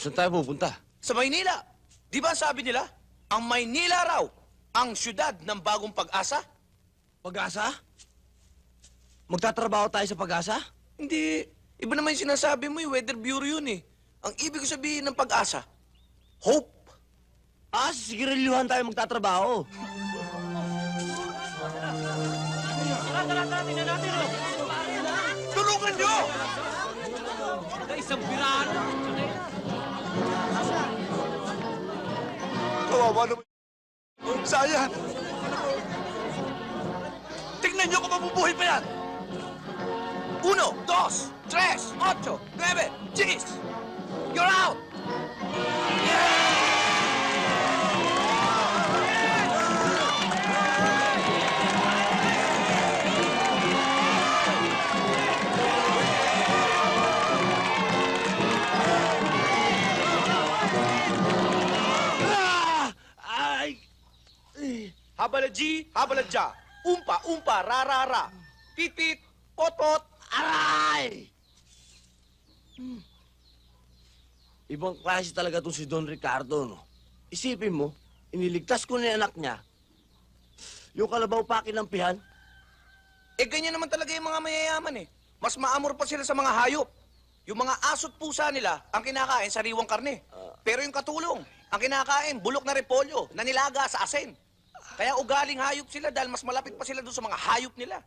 saan tayo pupunta? Sa Maynila. Di ba sabi nila, ang Maynila raw, ang syudad ng bagong pag-asa? Pag-asa? Magtatrabaho tayo sa pag-asa? Hindi. Iba naman yung sinasabi mo, yung weather bureau yun eh. Ang ibig sabihin ng pag-asa, hope. Ah, sa sigarilyuhan tayo magtatrabaho. Tulungan nyo! Isang birano. Kawawa naman. Sayang. Pa yan. Uno, dos, tres, ocho, nueve, diez. You're out! Habala G, habala Ja. Umpa, umpa, ra, ra, ra. Pit, pit, pot, pot. Aray! Hmm. Ibang klase talaga tong si Don Ricardo, no? Isipin mo, iniligtas ko na yung anak niya. Yung kalabaw pa kinampihan. Eh, ganyan naman talaga yung mga mayayaman eh. Mas maamor pa sila sa mga hayop. Yung mga asot pusa nila, ang kinakain sariwang karne. Pero yung katulong, ang kinakain, bulok na repolyo, na nilaga sa asin. Kaya ugaling hayop sila dahil mas malapit pa sila doon sa mga hayop nila.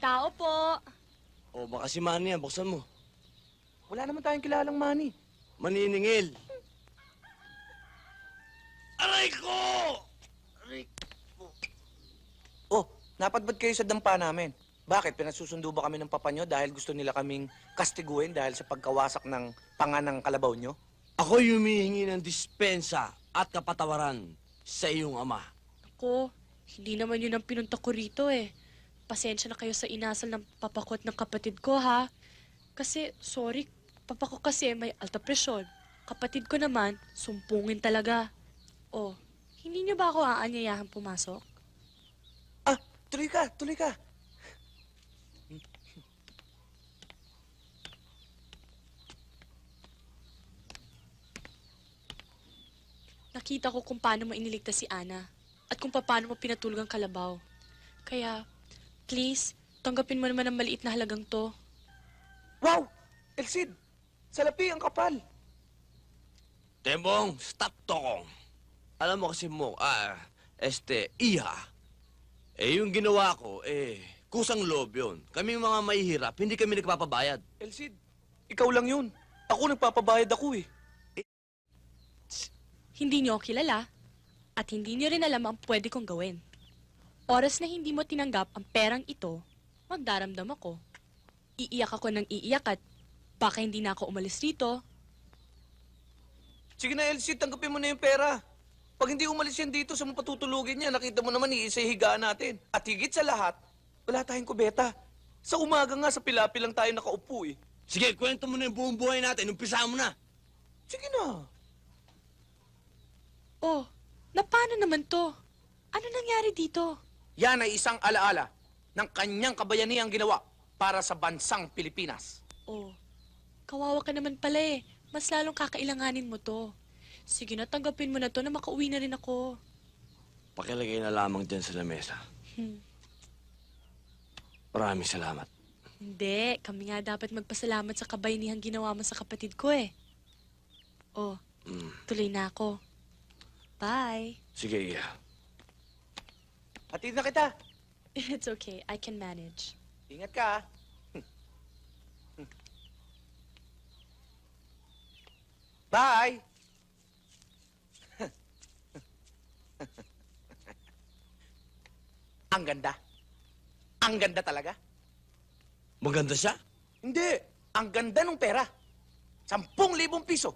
Tao po. O baka si Manny yan, buksan mo. Wala naman tayong kilalang mani. Maniningil. Aray ko! Aray Oh, napadbad kayo sa dampa namin. Bakit? Pinasusundo ba kami ng papa nyo dahil gusto nila kaming kastiguin dahil sa pagkawasak ng panganang kalabaw nyo? Ako humihingi ng dispensa at kapatawaran sa iyong ama. Ako, hindi naman yun ang pinunta ko rito eh. Pasensya na kayo sa inasal ng papakot ng kapatid ko ha. Kasi, sorry, papa ko kasi may alta presyon. Kapatid ko naman, sumpungin talaga. Oh, hindi niyo ba ako aanyayahan pumasok? Ah, tuloy ka, tuloy ka. Nakita ko kung paano mo iniligtas si Ana at kung paano mo pinatulog ang kalabaw. Kaya, please, tanggapin mo naman ang maliit na halagang to. Wow! Elsid! Salapi ang kapal. Tembong, stop tokong. Alam mo kasi mo, ah, este, iha. Eh, yung ginawa ko, eh, kusang loob yun. Kami mga mahihirap, hindi kami nagpapabayad. Elsid, ikaw lang yun. Ako nagpapabayad ako eh. Hindi niyo ako kilala at hindi niyo rin alam ang pwede kong gawin. Oras na hindi mo tinanggap ang perang ito, magdaramdam ako. Iiyak ako ng iiyak at baka hindi na ako umalis rito. Sige na, Elsid, tanggapin mo na yung pera. Pag hindi umalis yan dito sa mga patutulugin niya, nakita mo naman iisa higaan natin. At higit sa lahat, wala tayong kubeta. Sa umaga nga, sa pilapi lang tayo nakaupo eh. Sige, kwento mo na yung buong buhay natin, umpisa mo na. Sige na. Oh, na paano naman to? Ano nangyari dito? Yan ay isang alaala ng kanyang kabayaniang ginawa para sa bansang Pilipinas. Oh, kawawa ka naman pala eh. Mas lalong kakailanganin mo to. Sige na, tanggapin mo na to na makauwi na rin ako. Pakilagay na lamang dyan sa lamesa. Hmm. Maraming salamat. Hindi, kami nga dapat magpasalamat sa kabayanihang ginawa mo sa kapatid ko eh. Oh, Mm. tuloy na ako. Bye. Sige, Iha. Hatid na kita. It's okay, I can manage. Ingat ka. ah. Bye! Ang ganda. Ang ganda talaga. Maganda siya? Hindi. Ang ganda ng pera. Sampung libong piso.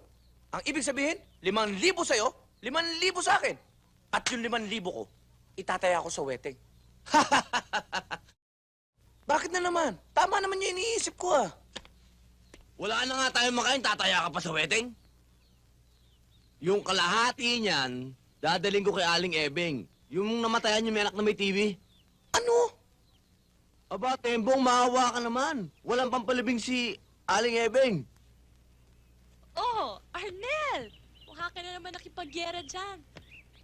Ang ibig sabihin, limang libo sa'yo, limang libo sa akin. At yung limang libo ko, itataya ko sa wedding. Bakit na naman? Tama naman yung iniisip ko ah. Wala na nga tayong makain, tataya ka pa sa wedding? Yung kalahati niyan, dadaling ko kay Aling Ebing. Yung namatayan yung may anak na may TV. Ano? Aba, Tembong, maawa ka naman. Walang pampalibing si Aling Ebeng. Oh, Arnel! Mukha ka na naman nakipagyera dyan.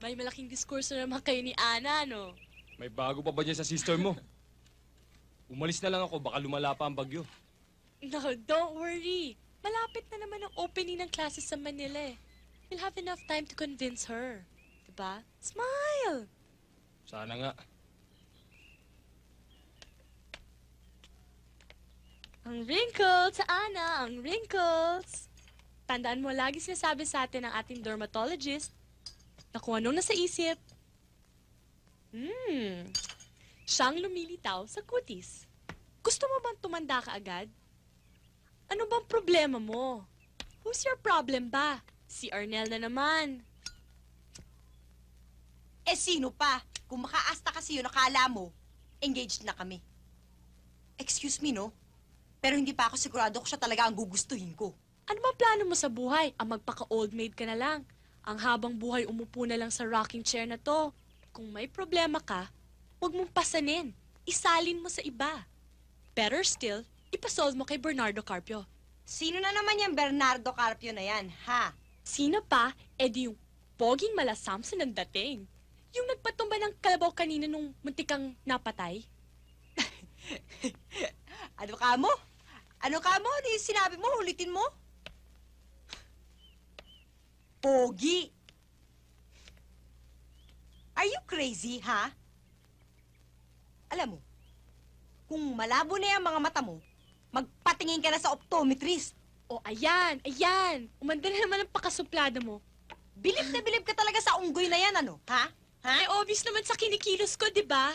May malaking diskurso naman kayo ni Ana, no? May bago pa ba dyan sa sister mo? Umalis na lang ako, baka lumala pa ang bagyo. No, don't worry. Malapit na naman ang opening ng classes sa Manila eh. You'll have enough time to convince her. Diba? Smile! Sana nga. Ang wrinkles, Ana, ang wrinkles. Tandaan mo, lagi sinasabi sa atin ng ating dermatologist na kung anong nasa isip, hmm, siyang lumilitaw sa kutis. Gusto mo bang tumanda ka agad? Ano bang problema mo? Who's your problem ba? Si Arnel na naman. Eh, sino pa? Kung makaasta kasi yun, akala mo, engaged na kami. Excuse me, no? Pero hindi pa ako sigurado kung siya talaga ang gugustuhin ko. Ano ba plano mo sa buhay? Ang magpaka-old maid ka na lang. Ang habang buhay umupo na lang sa rocking chair na to. Kung may problema ka, huwag mong pasanin. Isalin mo sa iba. Better still, ipasolve mo kay Bernardo Carpio. Sino na naman yung Bernardo Carpio na yan, ha? Sino pa, edi yung poging mala Samson ang dating. Yung nagpatumba ng kalabaw kanina nung muntikang napatay. Ano ka mo? Ano ka mo? Ano yung sinabi mo? Ulitin mo? Pogi! Are you crazy, ha? Alam mo, kung malabo na yung mga mata mo, magpatingin ka na sa optometrist. O ayan, ayan. Umanda na naman ang pakasuplada mo. Bilib na bilib ka talaga sa unggoy na yan, ano? Ha? Ha? Eh, obvious naman sa kinikilos ko, di ba?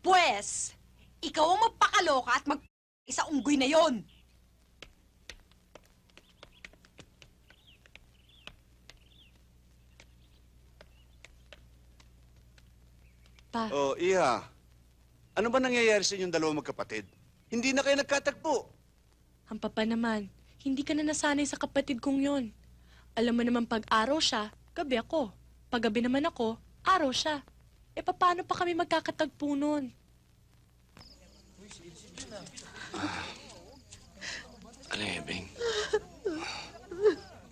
Pwes, ikaw ang magpakaloka at mag isa unggoy na yon. Pa, Oh, Iha. Ano ba nangyayari sa inyong dalawang magkapatid? Hindi na kayo nagkatagpo. ang papa naman, hindi ka na nasanay sa kapatid kong yon. Alam mo naman pag araw siya, gabi ako. Pag gabi naman ako, araw siya. E paano pa kami magkakatagpo nun? Aling Ebeng.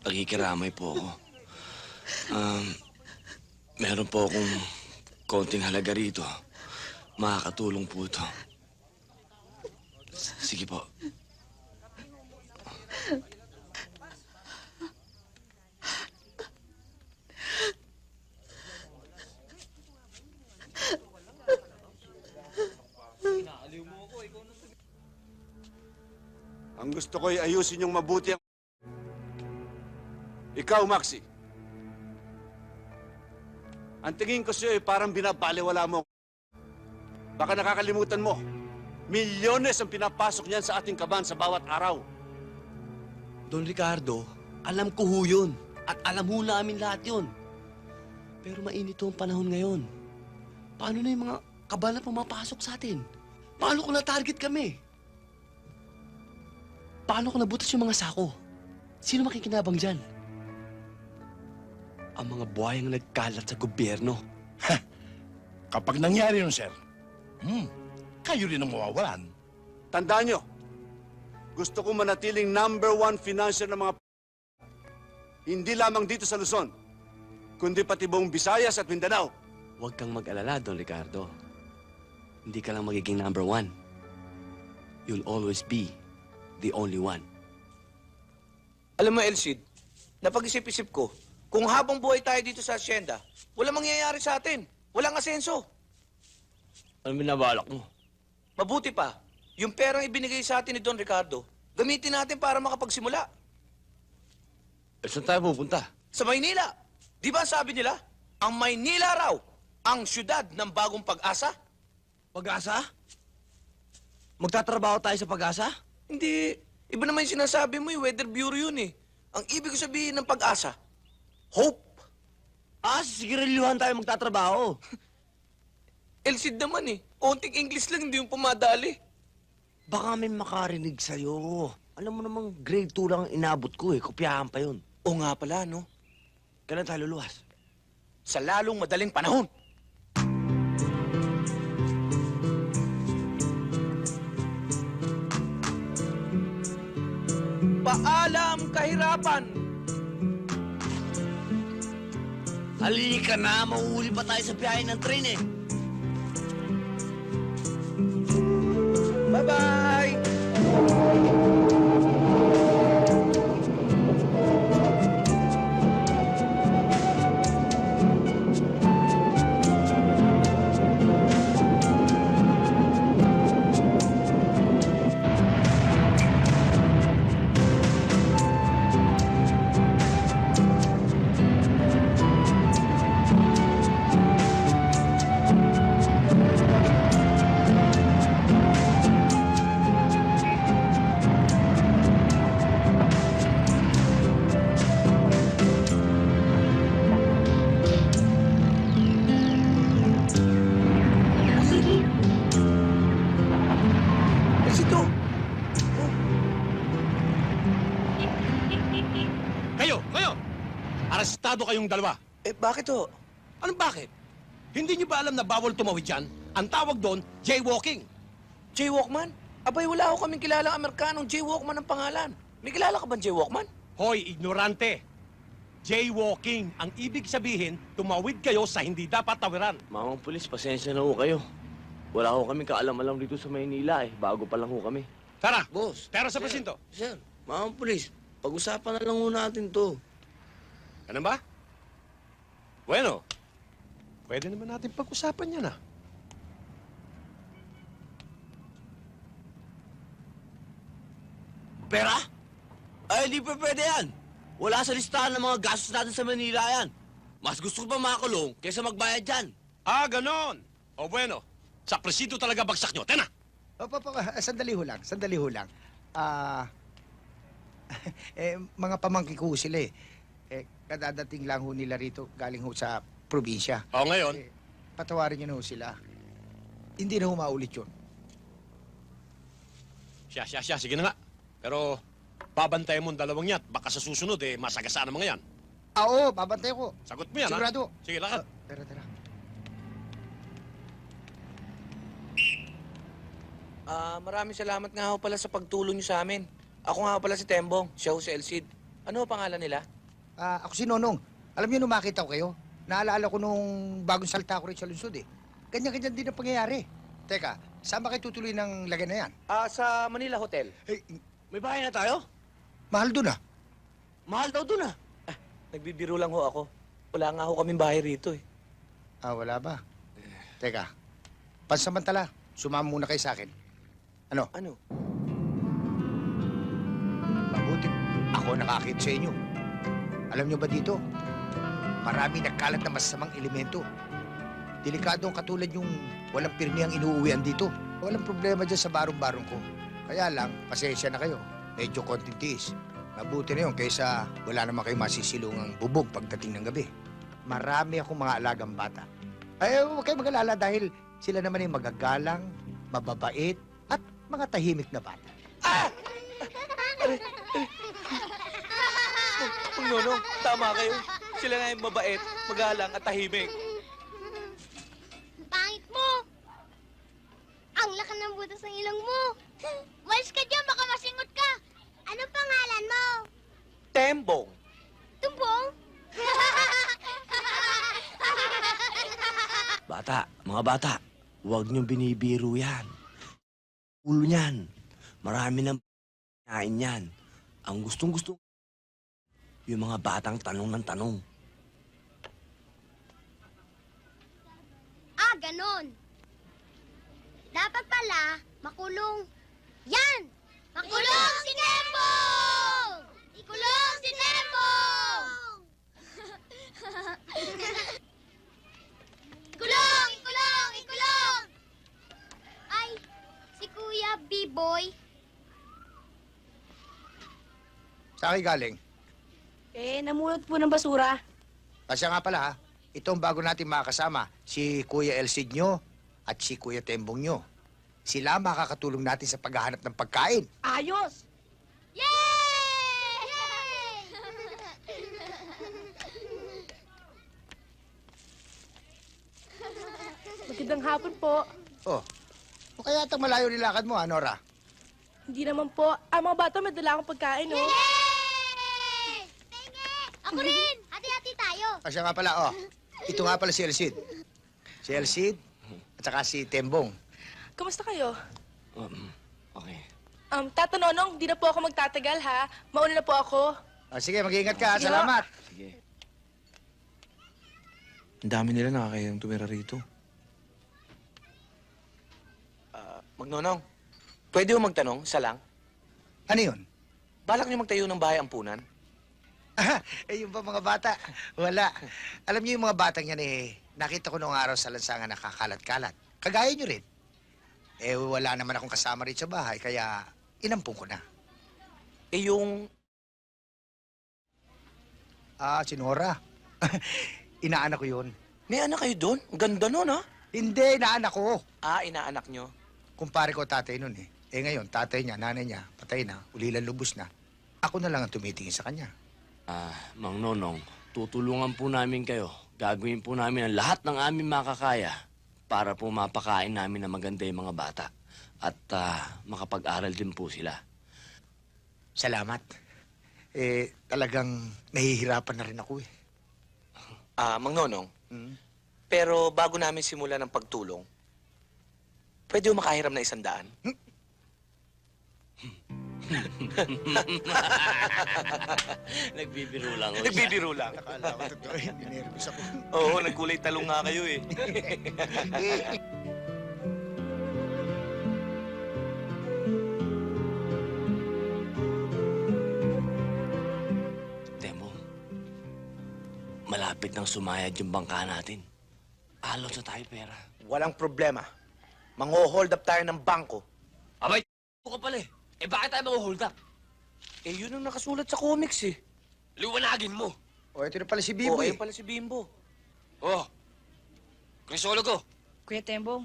Nagikiramay po ako. Um, meron po akong konting halaga rito. Makakatulong po ito. Sige po. Ang gusto ko ay ayusin yung mabuti ang... Ikaw, Maxi. Ang tingin ko sa'yo ay parang binabaliwala mo. Baka nakakalimutan mo. Milyones ang pinapasok niyan sa ating kaban sa bawat araw. Don Ricardo, alam ko ho yun. At alam ho namin lahat yun. Pero mainit ho ang panahon ngayon. Paano na yung mga kabal na pumapasok sa atin? Paano kung na-target kami? Paano kung nabutas yung mga sako? Sino makikinabang dyan? Ang mga buhayang nagkalat sa gobyerno. Kapag nangyari yun, sir, hmm, kayo rin ang mawawalan. Tandaan nyo, gusto ko manatiling number one financier ng mga hindi lamang dito sa Luzon, kundi pati buong Visayas at Mindanao. Huwag kang mag-alala, Don Ricardo. Hindi ka lang magiging number one. You'll always be the only one. Alam mo, Elsid, napag-isip-isip ko, kung habang buhay tayo dito sa asyenda, walang mangyayari sa atin. Walang asenso. Ano binabalak mo? Mabuti pa, yung perang ibinigay sa atin ni Don Ricardo, gamitin natin para makapagsimula. Eh, saan tayo pupunta? Sa Maynila. Di ba sabi nila, ang Maynila raw, ang syudad ng bagong pag-asa? Pag-asa? Magtatrabaho tayo sa pag-asa? Hindi. Iba naman yung sinasabi mo, yung weather bureau yun eh. Ang ibig ko sabihin ng pag-asa, Hope? Ah, sigirilyuhan tayo magtatrabaho. Elsid naman eh. Konting English lang, hindi yung pumadali. Baka may makarinig sa'yo. Alam mo namang grade 2 lang ang inabot ko eh. Kopyahan pa yun. O nga pala, no? Kailan tayo luluwas? Sa lalong madaling panahon. Paalam kahirapan! Halika na, mauuli pa tayo sa biyahe ng train eh. Bye-bye! Arestado kayong dalawa. eh bakit to? Anong bakit? Hindi niyo ba alam na bawal tumawid dyan? Ang tawag doon, jaywalking. Jaywalkman? Abay, wala ako kaming kilalang Amerikanong Jaywalkman ang pangalan. May kilala ka bang Jaywalkman? Hoy, ignorante! Jaywalking. Ang ibig sabihin, tumawid kayo sa hindi dapat tawiran. Mamang pulis, pasensya na ho kayo. Wala ho kami kaalam-alam dito sa Maynila eh. Bago pa lang ho kami. Tara, Boss. tara sa presinto. Sir, mamang pulis, pag-usapan na lang ho natin to. Ganun ba? Bueno, pwede naman natin pag-usapan yan ah. Pera? Ay, hindi pa pwede yan. Wala sa listahan ng mga gastos natin sa Manila yan. Mas gusto ko pa makakulong kaysa magbayad dyan. Ah, ganon. O bueno, sa presinto talaga bagsak nyo. Tena! Opo, opo, ah, sandali ho lang, sandali ho lang. Ah, eh, mga pamangkin ko sila eh. Kadadating lang ho nila rito, galing ho sa probinsya. O ngayon, Eh, patawarin niyo na ho sila. Hindi na ho maulit yun. siya, siya, siya, sige na nga. Pero, babantayan mo ang dalawang yan. Baka sa susunod, eh, masagasaan ang mga yan. Ah, oo, babantay ko. Sagot mo yan, Sigurado. ha? Sige, lakad. Ah, tara, tara. Ah, maraming salamat nga ho pala sa pagtulong niyo sa amin. Ako nga ho pala si Tembong, siya ho si Elcid. Ano ho pangalan nila? Ah, ako si Nonong. Alam niyo, nung makita ko kayo, naalala ko nung bagong salta ko rin sa lungsod eh. Ganyan-ganyan din ang pangyayari. Teka, saan ba kayo tutuloy ng lagay na yan? Ah, sa Manila Hotel. Eh, May bahay na tayo? mahal doon ah. Mahal daw dun ah. Nagbibiro lang ho ako. Wala nga ho kaming bahay rito eh. Ah, wala ba? Teka, pansamantala, sumama muna kayo sa akin. Ano? Ano? Mabuti, ako nakakit sa inyo. Alam nyo ba dito? Marami nagkalat na masasamang elemento. Delikado ang katulad yung walang pirmi ang inuuwian dito. Walang problema dyan sa barong-barong ko. Kaya lang, pasensya na kayo. Medyo konting tiis. Mabuti na yun kaysa wala naman kayo masisilungang bubog pagdating ng gabi. Marami akong mga alagang bata. Ay, huwag kayo mag-alala dahil sila naman ay magagalang, mababait, at mga tahimik na bata. Kung nono, tama kayo. Sila nga yung mabait, magalang at tahimik. Pangit mo! Ang laki ng butas ng ilong mo! Walis ka dyan, baka masingot ka! Ano pangalan mo? Tembong. Tumbong? Bata, mga bata, huwag niyong binibiro yan. Ulo niyan. Marami nang kain yan. Ang gustong gusto yung mga batang tanong ng tanong. ah, ganon. Dapat pala, makulong. Yan! Makulong si Tembong! Ikulong si Tembong! Ikulong! Ikulong! Ikulong! Ay, si Kuya B-Boy. Sa akin galing. Eh, namulot po ng basura. Kasi nga pala ha, ito ang bago natin makakasama, si Kuya Elsid nyo at si Kuya Tembong nyo. Sila makakatulong natin sa paghahanap ng pagkain. Ayos! Yay! Magandang hapon po. Oh, o kaya itong malayo nilakad mo, ha, Nora? Hindi naman po. Ah, mga bata, may dala akong pagkain, oh. Ako rin! Hati-hati tayo. O siya nga pala, oh. Ito nga pala si Elsid. Si Elsid at saka si Tembong. Kamusta kayo? Um, okay. Um, Tata Nonong, di na po ako magtatagal, ha? Mauna na po ako. O, sige, mag-iingat ka. Sige, Salamat. Sige. Ang dami nila nakakayang tumira rito. Ah, Magnonong, pwede mo magtanong, isa lang? Ano yun? Balak niyo magtayo ng bahay ampunan? Ah, eh, yung ba mga bata? Wala. Alam niyo yung mga batang yan eh, nakita ko noong araw sa lansangan nakakalat-kalat. Kagaya niyo rin. Eh, wala naman akong kasama rin sa bahay, kaya inampung ko na. Eh yung... Ah, si Nora. inaanak ko yun. May anak kayo doon? Ang ganda nun, ha? Hindi, inaanak ko. Ah, inaanak nyo. Kumpare ko tatay nun eh. Eh ngayon, tatay niya, nanay niya, patay na, ulilan lubos na. Ako na lang ang tumitingin sa kanya. Ah, Mang Nonong, tutulungan po namin kayo. Gagawin po namin ang lahat ng aming makakaya para po mapakain namin ng maganda yung mga bata. At ah, makapag-aral din po sila. Salamat. Eh, talagang nahihirapan na rin ako eh. Ah, Magnonong, Hmm? pero bago namin simulan ng pagtulong, pwede mo makahiram na isang daan? Nagbibiro lang. siya. Nagbibiro lang. Akala ko totoo, hindi nervous ako. Oo, nagkulay talong nga kayo eh. Temo, malapit nang sumayad yung bangka natin. Alot na tayo pera. Walang problema. Mango-hold up tayo ng bangko. Abay, ka pala eh. Eh bakit tayo mag-hold up? Eh, yun ang nakasulat sa comics eh. Liwanagin mo. O, ito na pala si Oo, Bibo eh. ayun pala si Bimbo. Oh, Crisolo ko. Kuya Tembong,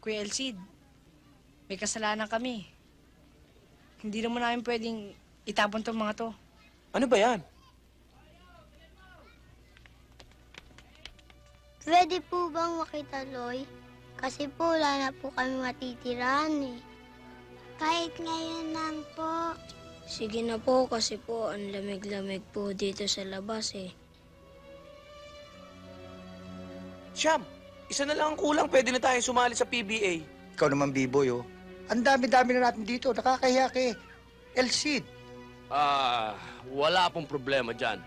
Kuya Elsid, may kasalanan kami. Hindi naman namin pwedeng itapon tong mga to. Ano ba yan? Pwede po bang makita, Loy? Kasi po wala na po kami matitirahan eh. Kahit ngayon lang po. Sige na po kasi po ang lamig-lamig po dito sa labas eh. Siyam, isa na lang ang kulang. Pwede na tayo sumali sa PBA. Ikaw naman, Biboy, oh. Ang dami-dami na natin dito. Nakakahiya kay Elsid. Ah, wala pong problema dyan.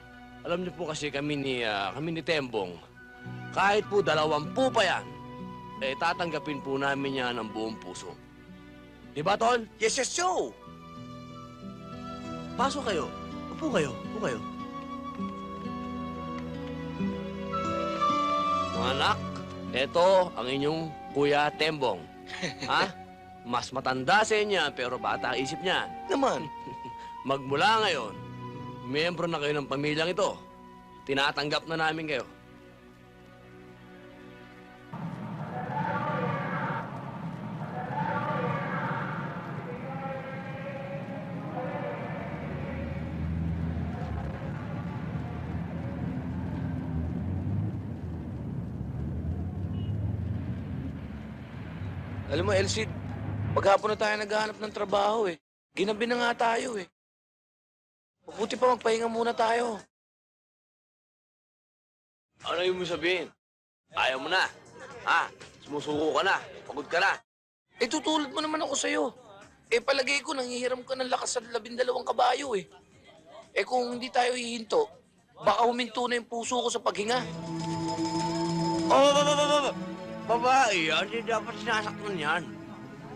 Alam niyo po kasi kami ni, ah, kami ni Tembong, kahit po dalawampu pa yan, eh tatanggapin po namin yan ng buong puso. Di ba, Tol? Yes, yes, Joe! Pasok kayo. Upo kayo. Upo kayo. Mga anak, eto ang inyong Kuya Tembong. ha? Mas matanda sa inyo pero bata ang isip niya. Naman. Magmula ngayon, miyembro na kayo ng pamilyang ito. Tinatanggap na namin kayo. Alam mo, Elsid, maghapon na tayo naghahanap ng trabaho eh. Ginabi na nga tayo eh. Mabuti pa magpahinga muna tayo. Ano yung mo sabihin? Ayaw mo na. Ha? Sumusuko ka na. Pagod ka na. Eh, tutulad mo naman ako sa'yo. Eh, palagay ko, nangihiram ka ng lakas sa labindalawang kabayo eh. Eh, kung hindi tayo hihinto, baka huminto na yung puso ko sa paghinga. Oh, ba, ba, ba, ba, ba. Babae yan. Hindi dapat sinasaktan yan.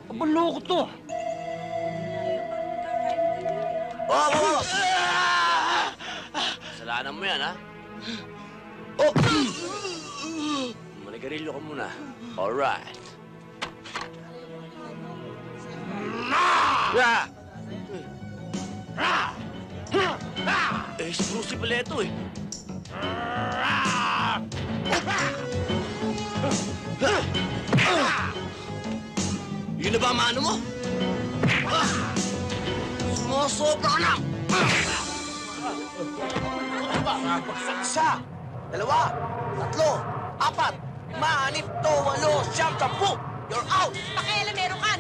Abaloko to. Oh, ba, ba. Kasalanan mo yan, ha? Oh! Manigarilyo ka muna. Alright. Yeah! Eh, si Brucey pala ito eh. Yun na ba ang mano mo? Sumusobra ka na! Isa, dalawa, tatlo, apat, lima, to, walo, siyam, sampu! You're out! Pakialam meron kan!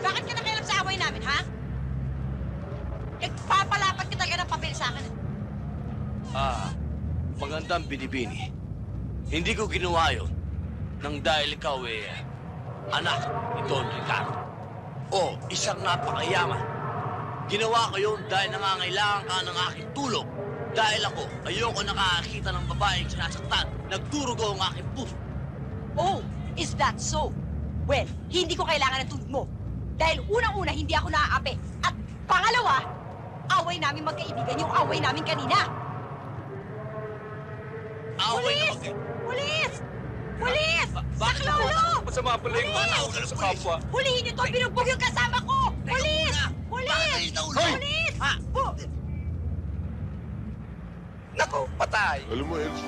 Bakit ka nakialam sa away namin, ha? Nagpapalapat ka talaga ng papel sa akin. Ah, magandang binibini. Hindi ko ginawa yun nang dahil ikaw eh, anak ni Don Ricardo. O isang napakayaman. Ginawa ko yun dahil nangangailangan ka ng aking tulong. Dahil ako, ayoko nakakita ng babaeng sinasaktan. Nagdurugo ang aking puso. Oh, is that so? Well, hindi ko kailangan ng tulong mo. Dahil unang-una, hindi ako naaapi. At pangalawa, away namin magkaibigan yung away namin kanina. Away Pulis! Pulis! Pulis! Saklolo! Masama pala yung ng sa pulis. kapwa. Hulihin niyo to! Binugbog yung kasama ko! Pulis! Pulis! Pulis! Bu- Nako, patay. Alam mo, Els,